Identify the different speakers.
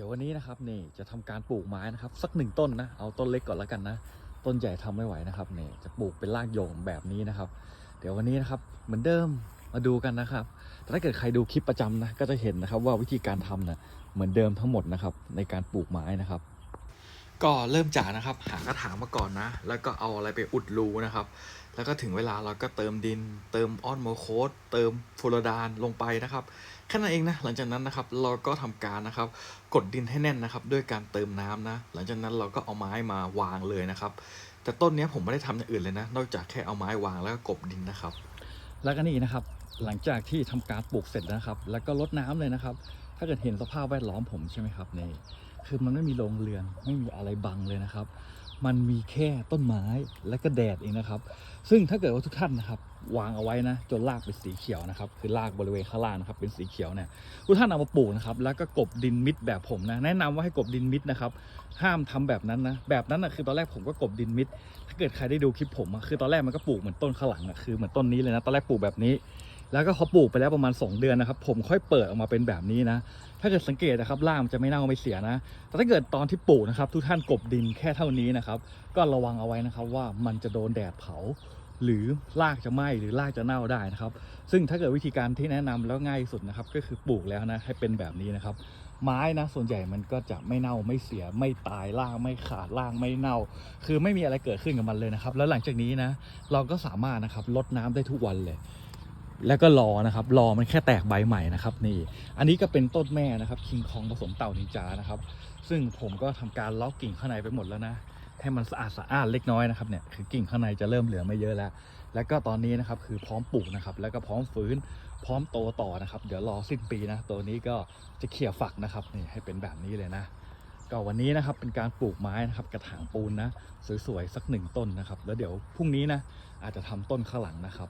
Speaker 1: ดี๋ยววันนี้นะครับนี่จะทำการปลูกไม้นะครับ สักหนึ่งต้นนะเอาต้นเล็กก่อนแล้วกันนะ ต้นใหญ่ทำไม่ไหวนะครับนี่จะปลูกเป็นรากโยงแบบนี้นะครับ เดี๋ยววันนี้นะครับเหมือนเดิมมาดูกันนะครับแต่ถ้าเกิดใครดูคลิปประจำนะก็จะเห็นนะครับว่าวิธีการทำนะเหมือนเดิมทั้งหมดนะครับในการปลูกไม้นะครับ ก็เริ่มจากนะครับ หากระถางมาก่อนนะ แล้วก็เอาอะไรไปอุดรูนะครับ แล้วก็ถึงเวลาเราก็เติมดิน เติมออนโมโคสเติมฟลูออดานลงไปนะครับแค่นั้นเองนะหลังจากนั้นนะครับเราก็ทำการนะครับ กดดินให้แน่นนะครับ ด้วยการเติมน้ำนะ หลังจากนั้นเราก็เอาไม้มาวางเลยนะครับ แต่ต้นนี้ผมไม่ได้ทำอย่างอื่นเลยนะ นอกจากแค่เอาไม้วางแล้วก็กบดินนะครับ แล้วก็นี่นะครับหลังจากที่ทำการปลูกเสร็จนะครับ แล้วก็ลดน้ำเลยนะครับ ถ้าเกิดเห็นสภาพแวดล้อมผมใช่ไหมครับนี่คือมันไม่มีโรงเรือนไม่มีอะไรบังเลยนะครับ มันมีแค่ต้นไม้และก็แดดเองนะครับ ซึ่งถ้าเกิดว่าทุกท่านนะครับ วางเอาไว้นะจนรากเป็นสีเขียวนะครับ คือรากบริเวณข้างล่างนะครับ เป็นสีเขียวเนี่ยทุกท่านเอามาปลูกนะครับ แล้วก็กบดินมิดแบบผมนะแนะนำว่าให้กบดินมิดนะครับห้ามทำแบบนั้นนะแบบนั้นนะคือตอนแรกผมก็กบดินมิด ถ้าเกิดใครได้ดูคลิปผมอะคือตอนแรกมันก็ปลูกเหมือนต้นข้างหลังอะคือเหมือนต้นนี้เลยนะตอนแรกปลูกแบบนี้ แล้วก็เขาปลูกไปแล้วประมาณ 2 เดือนนะครับ ผมค่อยเปิดออกมาเป็นแบบนี้นะ ถ้าเกิดสังเกตนะครับรากมันจะไม่เน่าไม่เสียนะ แต่ถ้าเกิดตอนที่ปลูกนะครับ ทุกท่านกบดินแค่เท่านี้นะครับ ก็ระวังเอาไว้นะครับว่ามันจะโดนแดดเผา หรือรากจะไหม้หรือรากจะเน่าได้นะครับ ซึ่งถ้าเกิดวิธีการที่แนะนำแล้วง่ายสุดนะครับ ก็คือปลูกแล้วนะให้เป็นแบบนี้นะครับ ไม้นะส่วนใหญ่มันก็จะไม่เน่าไม่เสีย ไม่ตายรากไม่ขาดรากไม่เน่า คือไม่มีอะไรเกิดขึ้นกับมันเลยนะครับ แล้วหลังจากนี้นะ เราก็สามารถนะครับลดน้ำได้ทุกวันเลย แล้วก็รอนะครับรอมันแค่แตกใบใหม่นะครับนี่ อันนี้ก็เป็นต้นแม่นะครับคิงคองผสมเต่านินจานะครับ ซึ่งผมก็ทำการล็อกกิ่งข้างในไปหมดแล้วนะให้มันสะอาดสะอาดเล็กน้อยนะครับเนี่ยคือกิ่งข้างในจะเริ่มเหลือไม่เยอะแล้ว แล้วก็ตอนนี้นะครับคือพร้อมปลูกนะครับ แล้วก็พร้อมฟื้น พร้อมโตต่อนะครับ เดี๋ยวรอสิ้นปีนะ ตัวนี้ก็จะเขี่ยฝักนะครับนี่ให้เป็นแบบนี้เลยนะ ก็วันนี้นะครับเป็นการปลูกไม้นะครับกระถางปูนนะสวยๆสักหนึ่งต้นนะครับ แล้วเดี๋ยวพรุ่งนี้นะอาจจะทำต้นข้างหลังนะครับ